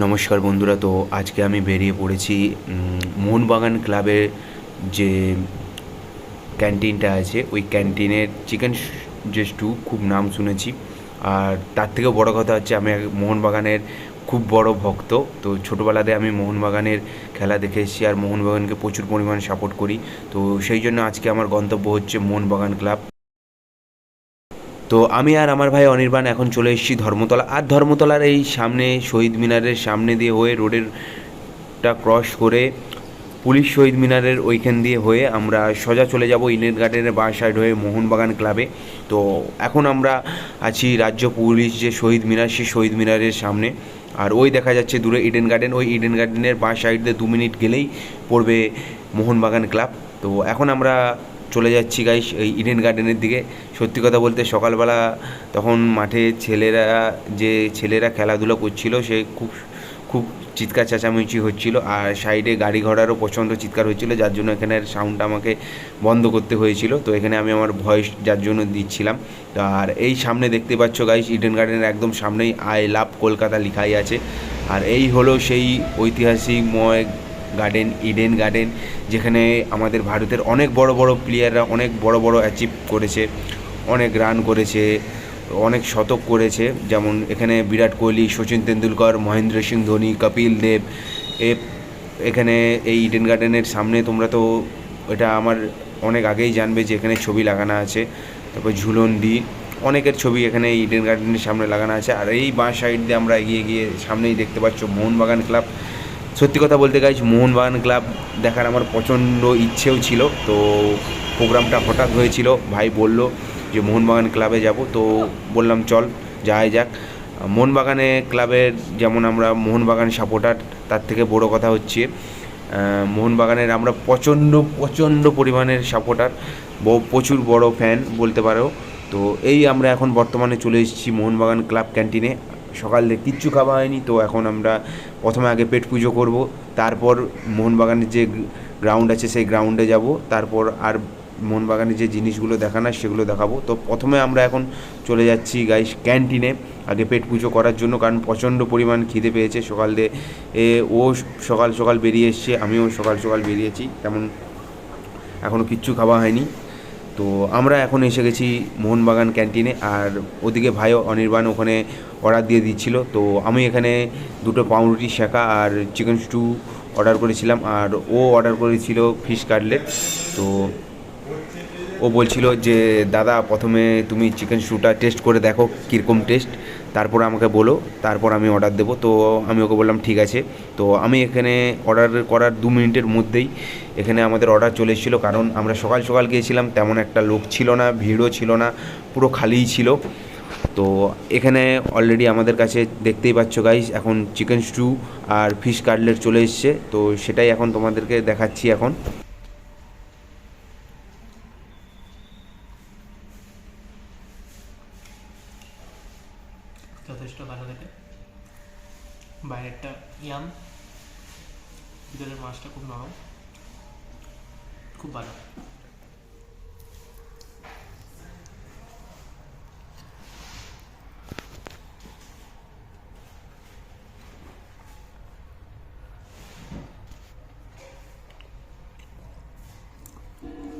নমস্কার বন্ধুরা, তো আজকে আমি বেরিয়ে পড়েছি মোহনবাগান ক্লাবের যে ক্যান্টিনটা আছে, ওই ক্যান্টিনের চিকেন যে স্টু খুব নাম শুনেছি। আর তার থেকেও বড় কথা হচ্ছে, আমি মোহনবাগানের খুব বড় ভক্ত, তো ছোটোবেলাতে আমি মোহনবাগানের খেলা দেখে এসেছি, আর মোহনবাগানকে প্রচুর পরিমাণে সাপোর্ট করি। তো সেই জন্য আজকে আমার গন্তব্য হচ্ছে মোহনবাগান ক্লাব। তো আমি আর আমার ভাই অনির্বাণ এখন চলে এসেছি ধর্মতলা। আর ধর্মতলার এই সামনে, শহীদ মিনারের সামনে দিয়ে হয়ে রোডেরটা ক্রস করে পুলিশ শহীদ মিনারের ওইখান দিয়ে হয়ে আমরা সোজা চলে যাব ইডেন গার্ডেনের বাঁ সাইড হয়ে মোহনবাগান ক্লাবে তো এখন আমরা আছি রাজ্য পুলিশ যে শহীদ মিনার, সেই শহীদ মিনারের সামনে। আর ওই দেখা যাচ্ছে দূরে ইডেন গার্ডেন, ওই ইডেন গার্ডেনের বাঁ সাইড দিয়ে দু মিনিট গেলেই পড়বে মোহনবাগান ক্লাব তো এখন আমরা চলে যাচ্ছি গাইস এই ইডেন গার্ডেনের দিকে। সত্যি কথা বলতে সকালবেলা তখন মাঠে ছেলেরা, যে ছেলেরা খেলাধুলো করছিল, সে খুব খুব চিৎকার চেঁচামেচি হচ্ছিল। আর সাইডে গাড়ি ঘোড়ারও প্রচণ্ড চিৎকার হচ্ছিল, যার জন্য এখানের সাউন্ডটা আমাকে বন্ধ করতে হয়েছিল। তো এখানে আমি আমার ভয়েস যার জন্য দিচ্ছিলাম। আর এই সামনে দেখতে পাচ্ছ গাইস ইডেন গার্ডেনের একদম সামনেই আই লাভ কলকাতা লিখাই আছে। আর এই হলো সেই ঐতিহাসিকময় গার্ডেন ইডেন গার্ডেন যেখানে আমাদের ভারতের অনেক বড় বড় প্লেয়াররা অনেক বড় বড় অ্যাচিভ করেছে, অনেক রান করেছে, অনেক শতক করেছে। যেমন এখানে বিরাট কোহলি, সচিন তেন্ডুলকর, মহেন্দ্র সিং ধোনি, কপিল দেব, এ এখানে এই ইডেন গার্ডেনের সামনে তোমরা তো এটা আমার অনেক আগেই জানবে যে এখানে ছবি লাগানো আছে। তারপর ঝুলন্দি অনেকের ছবি এখানে ইডেন গার্ডেনের সামনে লাগানো আছে। আর এই বাঁ সাইড দিয়ে আমরা এগিয়ে গিয়ে সামনেই দেখতে পাচ্ছ মোহনবাগান ক্লাব সত্যি কথা বলতে গাইজ মোহনবাগান ক্লাব দেখার আমার প্রচণ্ড ইচ্ছেও ছিল। তো প্রোগ্রামটা হঠাৎ হয়েছিল, ভাই বলল যে মোহনবাগান ক্লাবে যাব। তো বললাম, চল যাই যাক। মোহনবাগানে ক্লাবের যেমন আমরা মোহনবাগান সাপোর্টার তার থেকে বড় কথা হচ্ছে মোহনবাগানের আমরা প্রচণ্ড প্রচণ্ড পরিমাণের সাপোর্টার প্রচুর বড় ফ্যান বলতে পারো। তো এই আমরা এখন বর্তমানে চলে এসেছি মোহনবাগান ক্লাব ক্যান্টিনে সকাল কিচ্ছু খাওয়া হয়নি, তো এখন আমরা প্রথমে আগে পেট পুজো করব, তারপর মোহনবাগানের যে গ্রাউন্ড আছে সেই গ্রাউন্ডে যাব, তারপর আর মোহনবাগানের যে জিনিসগুলো দেখানোর সেগুলো দেখাবো, তো প্রথমে আমরা এখন চলে যাচ্ছি গাইস ক্যান্টিনে আগে পেট পুজো করার জন্য, কারণ প্রচণ্ড পরিমাণ খিদে পেয়েছে সকাল দিয়ে এ, ও সকাল সকাল বেরিয়ে এসছে, আমিও সকাল সকাল বেরিয়েছি, তেমন এখনও কিচ্ছু খাওয়া হয়নি। তো আমরা এখন এসে গেছি মোহনবাগান ক্যান্টিনে আর ওদিকে ভাইও অনির্বাণ ওখানে অর্ডার দিয়ে দিচ্ছিল। তো আমি এখানে দুটো পাউরুটি, শেখা আর চিকেন স্টু অর্ডার করেছিলাম আর ও অর্ডার করেছিল ফিশ কাটলেট। তো ও বলছিল যে, দাদা, প্রথমে তুমি চিকেন স্টুটা টেস্ট করে দেখো কীরকম টেস্ট। তারপর আমাকে বলো, তারপর আমি অর্ডার দেবো। তো আমি ওকে বললাম, ঠিক আছে। তো আমি এখানে অর্ডার করার দু মিনিটের মধ্যেই এখানে আমাদের অর্ডার চলে এসেছিল। কারণ আমরা সকাল সকাল গিয়েছিলাম, তেমন একটা লোক ছিল না, ভিড়ও ছিল না, পুরো খালিই ছিল। তো এখানে অলরেডি আমাদের কাছে দেখতেই পাচ্ছ গাইস এখন চিকেন স্টু আর ফিশ কাটলেট চলে এসছে। তো সেটাই এখন তোমাদেরকে দেখাচ্ছি এখন। যথেষ্ট ভালো খেতে বাইরেরটা ইয়াম, ভিতরের মাছটা খুব নরম। খুব ভালো।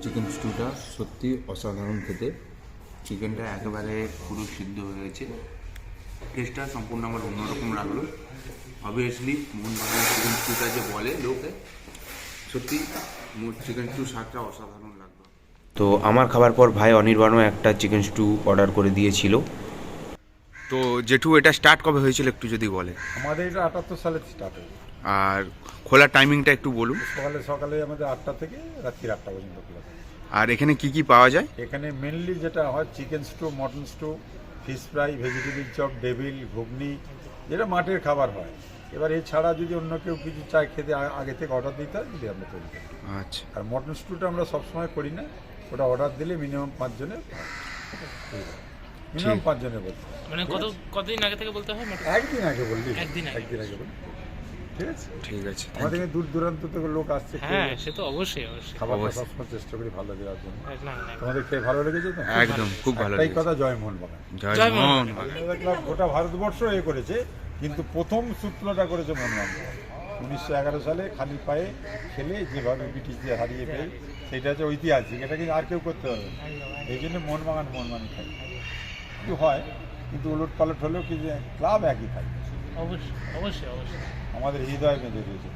চিকেন স্টুটা সত্যি অসাধারণ খেতে। চিকেনটা একেবারে পুরো সিদ্ধ হয়ে গেছে। টেস্টটা সম্পূর্ণ আমার অন্যরকম লাগল। অবভিয়াসলি মোহনবাগানের চিকেন স্টুটা যে বলে লোকে সত্যি চিকেন স্টু স্বাদটা অসাধারণ লাগল। তো আমার খাবার পর ভাই অনির্বাণও একটা চিকেন স্টু অর্ডার করে দিয়েছিল। তো জেঠু এটা স্টার্ট কবে হয়েছিল একটু যদি বলে? আমাদের এটা আটাত্তর সালে স্টার্ট হয়েছে। আর খোলার টাইমিংটা একটু বলুন। সকালে সকালে আমাদের আটটা থেকে রাত্রি আটটা পর্যন্ত খোলা আর এখানে কি কি পাওয়া যায়? এখানে মেনলি যেটা হয় chicken stew mutton stew fish fry vegetable chop devil ঘুগনি যেটা মাঠের খাবার হয়। এবার এছাড়া যদি অন্য কেউ কিছু চায় খেতে আগে থেকে অর্ডার দিতে হয় যদি আমরা তৈরি করি। আচ্ছা। আর মটন স্টুটা আমরা সবসময় করি না ওটা অর্ডার দিলে মিনিমাম পাঁচজনের মিনিমাম। পাঁচজনের বলতে হয়। মানে কত কতদিন আগে থেকে বলতে হয় একদিন আগে বললি একদিন আগে। একদিন আগে বললি ঠিক আছে? ঠিক আছে আমাদের দূর দূরান্ত থেকে লোক আসছে হ্যাঁ সে তো অবশ্যই অবশ্যই। অবশ্যই। সবসময় চেষ্টা করি ভালো দেওয়ার জন্য। তোমাদের খেয়ে ভালো লেগেছে তো? একদম খুব ভালো লেগেছে। কথা জয় মোহন বাগান। জয় জয় মোহন মোহন। গোটা ভারতবর্ষ এ করেছে কিন্তু প্রথম সূত্রটা করেছে মোহনবাগান উনিশশো এগারো সালে খালি পায়ে খেলে যেভাবে ব্রিটিশদের হারিয়ে পেয়ে সেটা হচ্ছে ঐতিহাসিক। এটা কিন্তু আর কেউ করতে পারবে না। এই জন্য মোহনবাগান মোহনবাগান থাকে কিন্তু হয় কিন্তু উলট পালট হলেও কি যে ক্লাব একই থাকে। অবশ্যই অবশ্যই অবশ্যই। আমাদের হৃদয় বেঁধে দিয়েছে।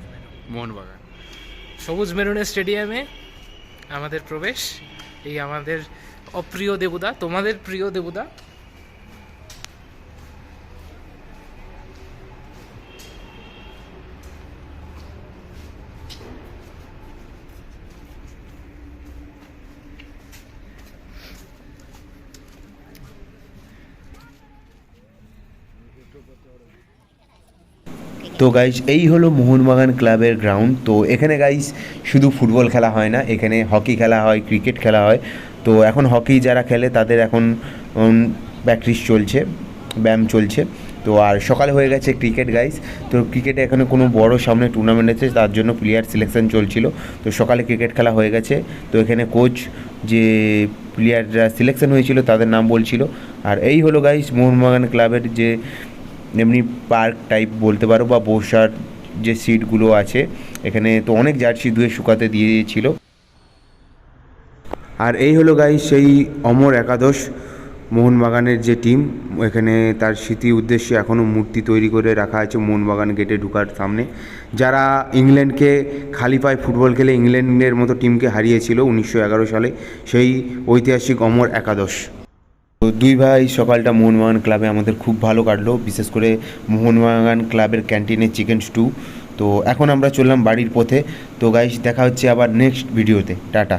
মোহনবাগান। সবুজ মেরুনের স্টেডিয়ামে আমাদের প্রবেশ। এই আমাদের অপ্রিয় দেবতা তোমাদের প্রিয় দেবতা তো গাইজ এই হলো মোহনবাগান ক্লাবের গ্রাউন্ড তো এখানে গাইজ শুধু ফুটবল খেলা হয় না, এখানে হকি খেলা হয় ক্রিকেট খেলা হয়। তো এখন হকি যারা খেলে, তাদের এখন প্র্যাকটিস চলছে, ব্যায়াম চলছে। তো আর সকালে হয়ে গেছে ক্রিকেট গাইজ তো ক্রিকেটে এখানে কোনো বড় সামনে টুর্নামেন্ট আছে, তার জন্য প্লেয়ার সিলেকশন চলছিল। তো সকালে ক্রিকেট খেলা হয়ে গেছে। তো এখানে কোচ যে প্লেয়াররা সিলেকশন হয়েছিল, তাদের নাম বলছিল। আর এই হলো গাইজ মোহনবাগান ক্লাবের যে এমনি পার্ক টাইপ বলতে পারো বা বসার যে সিটগুলো আছে, এখানে তো অনেক জার্সি ধুয়ে শুকাতে দিয়ে দিয়েছিল। আর এই হলো গাই সেই অমর একাদশ, মোহনবাগানের যে টিম এখানে তার স্মৃতি উদ্দেশ্যে এখনও মূর্তি তৈরি করে রাখা আছে মোহনবাগান গেটে ঢুকার সামনে। যারা ইংল্যান্ডকে খালি পায়ে ফুটবল খেলে ইংল্যান্ডের মতো টিমকে হারিয়েছিল উনিশশো এগারো সালে, সেই ঐতিহাসিক অমর একাদশ। দুই ভাই সকালটা মোহনবাগান ক্লাবে আমাদের খুব ভালো কাটলো, বিশেষ করে মোহনবাগান ক্লাবের ক্যান্টিনে চিকেন স্টু। তো এখন আমরা চললাম বাড়ির পথে। তো গাইস দেখা হচ্ছে আবার নেক্সট ভিডিওতে টাটা।